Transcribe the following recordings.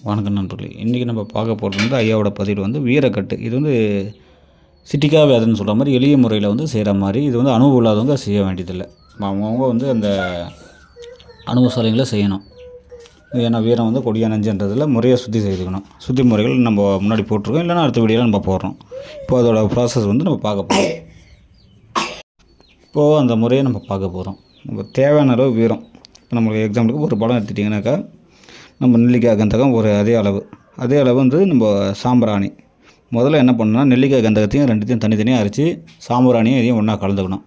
வணக்கம் நண்பர்களே. இன்றைக்கி நம்ம பார்க்க போகிறது வந்து ஐயாவோட பதிவு வந்து வீரக்கட்டு. இது வந்து சிட்டிக்கா வேதன்னு சொல்கிற மாதிரி எளிய முறையில் வந்து செய்கிற மாதிரி இது வந்து அனுபவம் இல்லாதவங்க செய்ய வேண்டியதில்லை. அவங்கவுங்க வந்து அந்த அனுபவசாலிகளை செய்யணும். ஏன்னா வீரம் வந்து கொடியா நெஞ்சுன்றதில் முறையாக சுற்றி செய்துக்கணும். சுற்றி முறைகள் நம்ம முன்னாடி போட்டிருக்கோம். இல்லைன்னா அடுத்த வீடியோவில் நம்ம போடுறோம். இப்போ அதோட ப்ராசஸ் வந்து நம்ம பார்க்க போகிறோம் இப்போது அந்த முறையை நம்ம பார்க்க போகிறோம் நம்ம தேவையான அளவு வீரம். இப்போ நம்மளுக்கு எக்ஸாம்பிளுக்கு ஒரு படம் எடுத்துட்டிங்கனாக்கா நம்ம நெல்லிக்காய் கந்தகம் ஒரு அதே அளவு. அதே அளவு வந்து நம்ம சாம்பிராணி. முதல்ல என்ன பண்ணணும்னா நெல்லிக்காய் கந்தகத்தையும் ரெண்டுத்தையும் தனித்தனியாக அரைச்சி சாம்பிராணியும் இதையும் ஒன்றா கலந்துக்கணும்.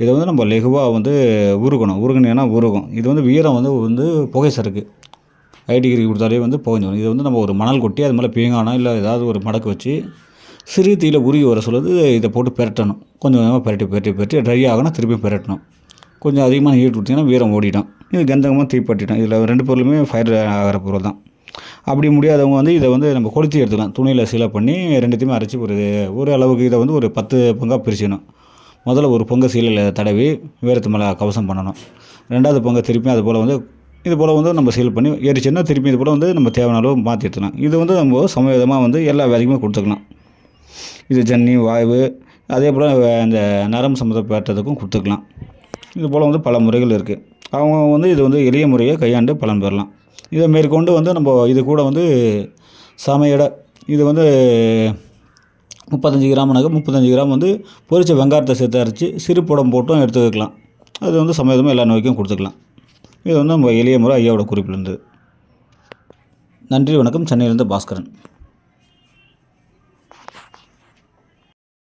இதை வந்து நம்ம லெகுவாக வந்து உருகணும். உருகுனீங்கன்னா உருகும். இது வந்து வீரம் வந்து வந்து புகை சறுக்கு. ஐ டிகிரி கொடுத்தாலே வந்து புகைஞ்சிடும் இது வந்து நம்ம ஒரு மணல் கொட்டி அது மேலே பீங்கானோ இல்லை ஏதாவது ஒரு மடக்கு வச்சு சிறு தீயில் உருகி வர சொல்லுது இதை போட்டு பெரட்டணும். கொஞ்சம் கொஞ்சமாக பெரட்டி பெரட்டி பெரட்டி ட்ரை ஆகணும் திருப்பி பெரட்டணும். கொஞ்சம் அதிகமாக ஹீட் கொடுத்தீங்கன்னா வீரம் ஓடிடும். இது கந்தகமாக தீப்பற்றிடும் இதில் ரெண்டு பொருளுமே ஃபயர் ஆகிற பொருள் தான். அப்படி முடியாதவங்க வந்து இதை வந்து நம்ம கொளுத்தி எடுத்துக்கலாம். துணியில் சீலை பண்ணி ரெண்டுத்தையுமே அரைச்சி ஒரு ஒரு அளவுக்கு இதை வந்து ஒரு பத்து பங்காக பிரிச்சிடணும் முதல்ல ஒரு பொங்கல் சீலையில் தடவி வீரத்து மேலே கவசம் பண்ணணும். ரெண்டாவது பொங்கல் திருப்பி அது போல் வந்து இது போல் வந்து நம்ம சீல் பண்ணி எரிச்சுன்னா திருப்பி இது போல் வந்து நம்ம தேவையான அளவு மாற்றி எடுத்துக்கலாம். இது வந்து நம்ம சமவிதமாக வந்து எல்லா வேலைக்குமே கொடுத்துக்கலாம். இது ஜன்னி வாய்வு அதே போல் இந்த நரம் சம்மந்தப்பட்டதுக்கும் கொடுத்துக்கலாம். இது போல் வந்து பல முறைகள் இருக்குது அவங்க வந்து இது வந்து எளிய முறையை கையாண்டு பலன் பெறலாம். இதை மேற்கொண்டு வந்து நம்ம இது கூட வந்து சமையடை இது வந்து முப்பத்தஞ்சு கிராம்னாக்க முப்பத்தஞ்சு கிராம் வந்து பொரிச்ச வெங்காயத்தை சேர்த்து அரைச்சி சிறு படம் போட்டும் எடுத்துக்கலாம் அது வந்து சமயதமாக எல்லா நோய்க்கும் கொடுத்துக்கலாம். இது வந்து நம்ம எளிய முறை ஐயாவோட குறிப்பிலிருந்து நன்றி வணக்கம். சென்னையிலேருந்து பாஸ்கரன்.